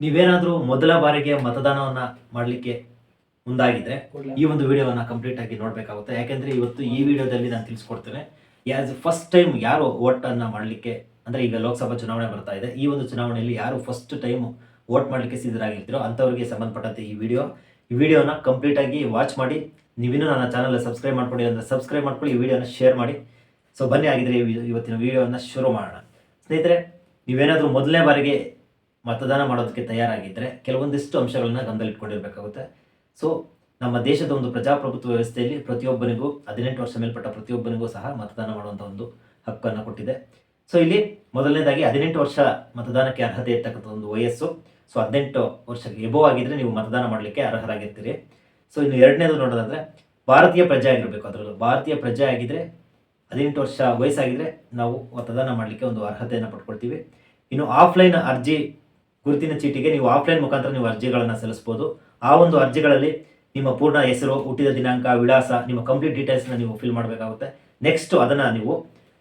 ನೀವೇನಾದರೂ ಮೊದಲ ಬಾರಿಗೆ ಮತದಾನವನ್ನ ಮಾಡಲಿಕ್ಕೆ ಮುಂದಾಗಿದ್ರೆ ಈ ಒಂದು ವಿಡಿಯೋವನ್ನ ಕಂಪ್ಲೀಟ್ ಆಗಿ ನೋಡಬೇಕಾಗುತ್ತೆ. ಯಾಕೆಂದ್ರೆ ಇವತ್ತು ಈ ವಿಡಿಯೋದಲ್ಲಿ ನಾನು ತಿಳಿಸ್ಕೊಡ್ತೇನೆ ಯಾಸ್ ಫಸ್ಟ್ ಟೈಮ್ ಯಾರು ವೋಟ್ ಅನ್ನ ಮಾಡಲಿಕ್ಕೆ ಅಂದ್ರೆ ಈಗ ಲೋಕಸಭಾ ಚುನಾವಣೆ ಬರ್ತಾ ಇದೆ. ಈ ಒಂದು ಚುನಾವಣೆಯಲ್ಲಿ ಯಾರು ಫಸ್ಟ್ ಟೈಮ್ ವೋಟ್ ಮಾಡಲಿಕ್ಕೆ ಸಿದ್ಧರಾಗಿರ್ತೀರೋ ಅಂಥವ್ರಿಗೆ ಸಂಬಂಧಪಟ್ಟಂತೆ ಈ ವಿಡಿಯೋ. ಈ ವಿಡಿಯೋನ ಕಂಪ್ಲೀಟ್ ಆಗಿ ವಾಚ್ ಮಾಡಿ. ನೀವಿನ್ನೂ ನನ್ನ ಚಾನಲ್ ಸಬ್ಸ್ಕ್ರೈಬ್ ಮಾಡ್ಕೊಳ್ಳಿ ಅಂದರೆ ಸಬ್ಸ್ಕ್ರೈಬ್ ಮಾಡ್ಕೊಳ್ಳಿ ಈ ವಿಡಿಯೋನ ಶೇರ್ ಮಾಡಿ. ಸೊ ಬನ್ನಿ ಆಗಿದ್ರೆ ಇವತ್ತಿನ ವಿಡಿಯೋನ ಶುರು ಮಾಡೋಣ. ಸ್ನೇಹಿತರೆ ನೀವೇನಾದರೂ ಮೊದಲನೇ ಬಾರಿಗೆ ಮತದಾನ ಮಾಡೋದಕ್ಕೆ ತಯಾರಾಗಿದ್ದರೆ ಕೆಲವೊಂದಿಷ್ಟು ಅಂಶಗಳನ್ನ ಗಮನದಲ್ಲಿಟ್ಕೊಂಡಿರಬೇಕಾಗುತ್ತೆ ಸೊ ನಮ್ಮ ದೇಶದ ಒಂದು ಪ್ರಜಾಪ್ರಭುತ್ವ ವ್ಯವಸ್ಥೆಯಲ್ಲಿ ಪ್ರತಿಯೊಬ್ಬನಿಗೂ, ಹದಿನೆಂಟು ವರ್ಷ ಮೇಲ್ಪಟ್ಟ ಪ್ರತಿಯೊಬ್ಬನಿಗೂ ಸಹ ಮತದಾನ ಮಾಡುವಂಥ ಒಂದು ಹಕ್ಕನ್ನು ಕೊಟ್ಟಿದೆ. ಸೊ ಇಲ್ಲಿ ಮೊದಲನೇದಾಗಿ ಹದಿನೆಂಟು ವರ್ಷ ಮತದಾನಕ್ಕೆ ಅರ್ಹತೆ ಇರ್ತಕ್ಕಂಥ ಒಂದು ವಯಸ್ಸು. ಸೊ ಹದಿನೆಂಟು ವರ್ಷಕ್ಕೆ ಎಬೋ ಆಗಿದ್ರೆ ನೀವು ಮತದಾನ ಮಾಡಲಿಕ್ಕೆ ಅರ್ಹರಾಗಿರ್ತೀರಿ. ಸೊ ಇನ್ನು ಎರಡನೇದು ನೋಡೋದಾದ್ರೆ ಭಾರತೀಯ ಪ್ರಜೆ ಆಗಿರಬೇಕು ಅದರಲ್ಲೂ. ಭಾರತೀಯ ಪ್ರಜೆ ಆಗಿದ್ರೆ, ಹದಿನೆಂಟು ವರ್ಷ ವಯಸ್ಸಾಗಿದ್ರೆ ನಾವು ಮತದಾನ ಮಾಡಲಿಕ್ಕೆ ಒಂದು ಅರ್ಹತೆಯನ್ನು ಪಡ್ಕೊಳ್ತೀವಿ. ಇನ್ನು ಆಫ್ಲೈನ್ ಅರ್ಜಿ ಗುರುತಿನ ಚೀಟಿಗೆ ನೀವು ಆಫ್ಲೈನ್ ಮುಖಾಂತರ ನೀವು ಅರ್ಜಿಗಳನ್ನು ಸಲ್ಲಿಸ್ಬೋದು. ಆ ಒಂದು ಅರ್ಜಿಗಳಲ್ಲಿ ನಿಮ್ಮ ಪೂರ್ಣ ಹೆಸರು, ಹುಟ್ಟಿದ ದಿನಾಂಕ, ವಿಳಾಸ, ನಿಮ್ಮ ಕಂಪ್ಲೀಟ್ ಡೀಟೇಲ್ಸ್ನ ನೀವು ಫಿಲ್ ಮಾಡಬೇಕಾಗುತ್ತೆ. ನೆಕ್ಸ್ಟ್ ಅದನ್ನು ನೀವು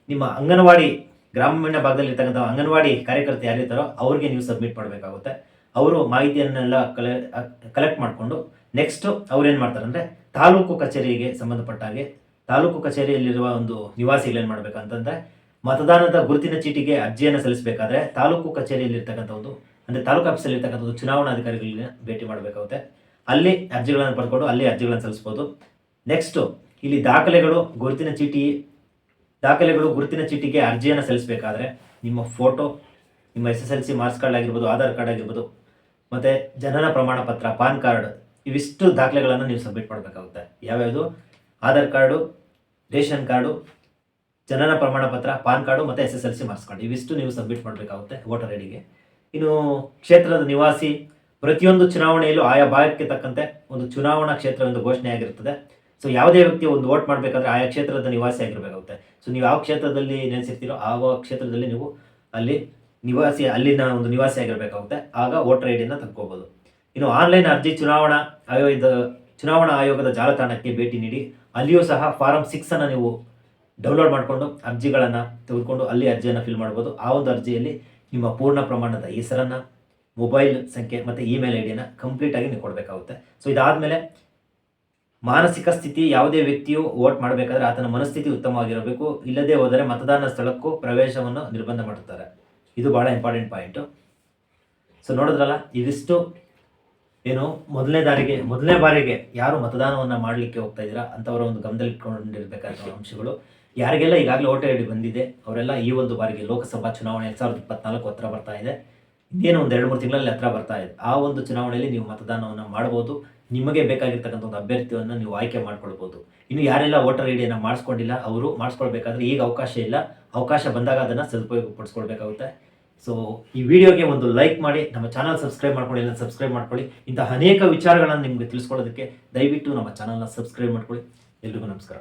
ನಿಮ್ಮ ಅಂಗನವಾಡಿ, ಗ್ರಾಮೀಣ ಭಾಗದಲ್ಲಿ ಇರ್ತಕ್ಕಂಥ ಅಂಗನವಾಡಿ ಕಾರ್ಯಕರ್ತ ಯಾರಿರ್ತಾರೋ ಅವ್ರಿಗೆ ನೀವು ಸಬ್ಮಿಟ್ ಮಾಡಬೇಕಾಗುತ್ತೆ. ಅವರು ಮಾಹಿತಿಯನ್ನೆಲ್ಲ ಕಲೆ ಕಲೆಕ್ಟ್ ಮಾಡಿಕೊಂಡು ನೆಕ್ಸ್ಟ್ ಅವ್ರು ಏನು ಮಾಡ್ತಾರೆ ಅಂದರೆ ತಾಲೂಕು ಕಚೇರಿಗೆ ಸಂಬಂಧಪಟ್ಟ ಹಾಗೆ ತಾಲೂಕು ಕಚೇರಿಯಲ್ಲಿರುವ ಒಂದು ನಿವಾಸಿಗಳು ಮಾಡಬೇಕಂತಂದರೆ ಮಾಡಬೇಕಂತಂದ್ರೆ ಮತದಾನದ ಗುರುತಿನ ಚೀಟಿಗೆ ಅರ್ಜಿಯನ್ನು ಸಲ್ಲಿಸಬೇಕಾದ್ರೆ ತಾಲೂಕು ಕಚೇರಿಯಲ್ಲಿರ್ತಕ್ಕಂಥ ಒಂದು ಅಂದರೆ ತಾಲೂಕು ಆಫೀಸಲ್ಲಿ ಇರ್ತಕ್ಕಂಥದ್ದು ಚುನಾವಣಾ ಅಧಿಕಾರಿಗಳನ್ನ ಭೇಟಿ ಮಾಡಬೇಕಾಗುತ್ತೆ. ಅಲ್ಲಿ ಅರ್ಜಿಗಳನ್ನು ಪಡ್ಕೊಂಡು ಅಲ್ಲಿ ಅರ್ಜಿಗಳನ್ನು ಸಲ್ಲಿಸ್ಬೋದು. ನೆಕ್ಸ್ಟು ಇಲ್ಲಿ ದಾಖಲೆಗಳು, ಗುರುತಿನ ಚೀಟಿ, ದಾಖಲೆಗಳು, ಗುರುತಿನ ಚೀಟಿಗೆ ಅರ್ಜಿಯನ್ನು ಸಲ್ಲಿಸಬೇಕಾದ್ರೆ ನಿಮ್ಮ ಫೋಟೋ ನಿಮ್ಮ S S L C marks card ಆಗಿರ್ಬೋದು, ಆಧಾರ್ ಕಾರ್ಡ್ ಆಗಿರ್ಬೋದು, ಮತ್ತು ಜನನ ಪ್ರಮಾಣ ಪತ್ರ ಪಾನ್ ಕಾರ್ಡ್, ಇವಿಷ್ಟು ದಾಖಲೆಗಳನ್ನು ನೀವು ಸಬ್ಮಿಟ್ ಮಾಡಬೇಕಾಗುತ್ತೆ. ಯಾವ್ಯಾವುದು? ಆಧಾರ್ ಕಾರ್ಡು, ರೇಷನ್ ಕಾರ್ಡು, ಜನನ ಪ್ರಮಾಣ ಪತ್ರ ಪಾನ್ ಕಾರ್ಡು ಮತ್ತು S S L C marks card ಇವಿಷ್ಟು ನೀವು ಸಬ್ಮಿಟ್ ಮಾಡಬೇಕಾಗುತ್ತೆ ವೋಟರ್ ಐಡಿಗೆ ಇನ್ನು ಕ್ಷೇತ್ರದ ನಿವಾಸಿ ಪ್ರತಿಯೊಂದು ಚುನಾವಣೆಯಲ್ಲೂ ಆಯಾ ಭಾಗಕ್ಕೆ ತಕ್ಕಂತೆ ಒಂದು ಚುನಾವಣಾ ಕ್ಷೇತ್ರ ಒಂದು ಘೋಷಣೆ ಆಗಿರುತ್ತದೆ. ಸೊ ಯಾವುದೇ ವ್ಯಕ್ತಿ ಒಂದು ವೋಟ್ ಮಾಡಬೇಕಾದ್ರೆ ಆಯಾ ಕ್ಷೇತ್ರದ ನಿವಾಸಿ ಆಗಿರಬೇಕಾಗುತ್ತೆ. ಸೊ ನೀವು ಯಾವ ಕ್ಷೇತ್ರದಲ್ಲಿ ನೆಲೆಸಿರ್ತೀರೋ ಆ ಕ್ಷೇತ್ರದಲ್ಲಿ ನೀವು ಅಲ್ಲಿ ನಿವಾಸಿ, ಅಲ್ಲಿನ ಒಂದು ನಿವಾಸಿ ಆಗಿರಬೇಕಾಗುತ್ತೆ. ಆಗ ವೋಟರ್ ಐಡಿಯನ್ನು ತಕ್ಕೋಬೋದು. ಇನ್ನು ಆನ್ಲೈನ್ ಅರ್ಜಿ ಚುನಾವಣಾ ಆಯೋಗದ ಚುನಾವಣಾ ಆಯೋಗದ ಜಾಲತಾಣಕ್ಕೆ ಭೇಟಿ ನೀಡಿ ಅಲ್ಲಿಯೂ ಸಹ ಫಾರಂ ಸಿಕ್ಸ್ ಅನ್ನು ನೀವು ಡೌನ್ಲೋಡ್ ಮಾಡಿಕೊಂಡು ಅರ್ಜಿಗಳನ್ನು ತೆಗೆದುಕೊಂಡು ಅಲ್ಲಿ ಅರ್ಜಿಯನ್ನು ಫಿಲ್ ಮಾಡ್ಬೋದು. ಆ ಒಂದು ಅರ್ಜಿಯಲ್ಲಿ ನಿಮ್ಮ ಪೂರ್ಣ ಪ್ರಮಾಣದ ಹೆಸರನ್ನು ಮೊಬೈಲ್ ಸಂಖ್ಯೆ ಮತ್ತು ಇಮೇಲ್ ಐ ಡಿನ ಕಂಪ್ಲೀಟಾಗಿ ನೀವು ಕೊಡಬೇಕಾಗುತ್ತೆ. ಸೊ ಇದಾದಮೇಲೆ ಮಾನಸಿಕ ಸ್ಥಿತಿ ಯಾವುದೇ ವ್ಯಕ್ತಿಯು ವೋಟ್ ಮಾಡಬೇಕಾದ್ರೆ ಆತನ ಮನಸ್ಥಿತಿ ಉತ್ತಮವಾಗಿರಬೇಕು. ಇಲ್ಲದೆ ಹೋದರೆ ಮತದಾನ ಸ್ಥಳಕ್ಕೂ ಪ್ರವೇಶವನ್ನು ನಿರ್ಬಂಧ ಮಾಡುತ್ತಾರೆ. ಇದು ಬಹಳ ಇಂಪಾರ್ಟೆಂಟ್ ಪಾಯಿಂಟು ಸೊ ನೋಡಿದ್ರಲ್ಲ, ಇದಿಷ್ಟು ಏನು ಮೊದಲನೇ ದಾರಿಗೆ, ಮೊದಲನೇ ಬಾರಿಗೆ ಯಾರು ಮತದಾನವನ್ನು ಮಾಡಲಿಕ್ಕೆ ಹೋಗ್ತಾ ಇದ್ದೀರಾ ಅಂಥವರ ಒಂದು ಗಮನದಲ್ಲಿಟ್ಕೊಂಡಿರಬೇಕಾದ ಅಂಶಗಳು. ಯಾರಿಗೆಲ್ಲ ಈಗಾಗಲೇ ವೋಟರ್ ಐಡಿ ಬಂದಿದೆ, ಅವರೆಲ್ಲ ಈ ಒಂದು ಬಾರಿಗೆ ಲೋಕಸಭಾ ಚುನಾವಣೆ ಎರಡು ಸಾವಿರದ ಇಪ್ಪತ್ನಾಲ್ಕು ಹತ್ರ ಬರ್ತಾ ಇದೆ. ಇನ್ನೇನು ಒಂದು ಎರಡು ಮೂರು ತಿಂಗಳಲ್ಲಿ ಹತ್ರ ಬರ್ತಾ ಇದೆ. ಆ ಒಂದು ಚುನಾವಣೆಯಲ್ಲಿ ನೀವು ಮತದಾನವನ್ನು ಮಾಡ್ಬೋದು. ನಿಮಗೆ ಬೇಕಾಗಿರ್ತಕ್ಕಂಥ ಒಂದು ಅಭ್ಯರ್ಥಿಯನ್ನು ನೀವು ಆಯ್ಕೆ ಮಾಡ್ಕೊಳ್ಬೋದು. ಇನ್ನು ಯಾರೆಲ್ಲ ವೋಟರ್ ಡಿಯನ್ನು ಮಾಡಿಸ್ಕೊಂಡಿಲ್ಲ, ಅವರು ಮಾಡಿಸ್ಕೊಳ್ಬೇಕಾದ್ರೆ ಈಗ ಅವಕಾಶ ಇಲ್ಲ. ಅವಕಾಶ ಬಂದಾಗ ಅದನ್ನು ಸದುಪಯೋಗ ಪಡಿಸ್ಕೊಳ್ಬೇಕಾಗುತ್ತೆ ಸೊ ಈ ವಿಡಿಯೋಗೆ ಒಂದು ಲೈಕ್ ಮಾಡಿ, ನಮ್ಮ ಚಾನಲ್ ಸಬ್ಸ್ಕ್ರೈಬ್ ಮಾಡ್ಕೊಳ್ಳಿ ಇಲ್ಲ ಸಬ್ಸ್ಕ್ರೈಬ್ ಮಾಡ್ಕೊಳ್ಳಿ. ಇಂತಹ ಅನೇಕ ವಿಚಾರಗಳನ್ನು ನಿಮಗೆ ತಿಳಿಸ್ಕೊಳ್ಳೋದಕ್ಕೆ ದಯವಿಟ್ಟು ನಮ್ಮ ಚಾನಲ್ನ ಸಬ್ಸ್ಕ್ರೈಬ್ ಮಾಡ್ಕೊಳ್ಳಿ. ಎಲ್ರಿಗೂ ನಮಸ್ಕಾರ.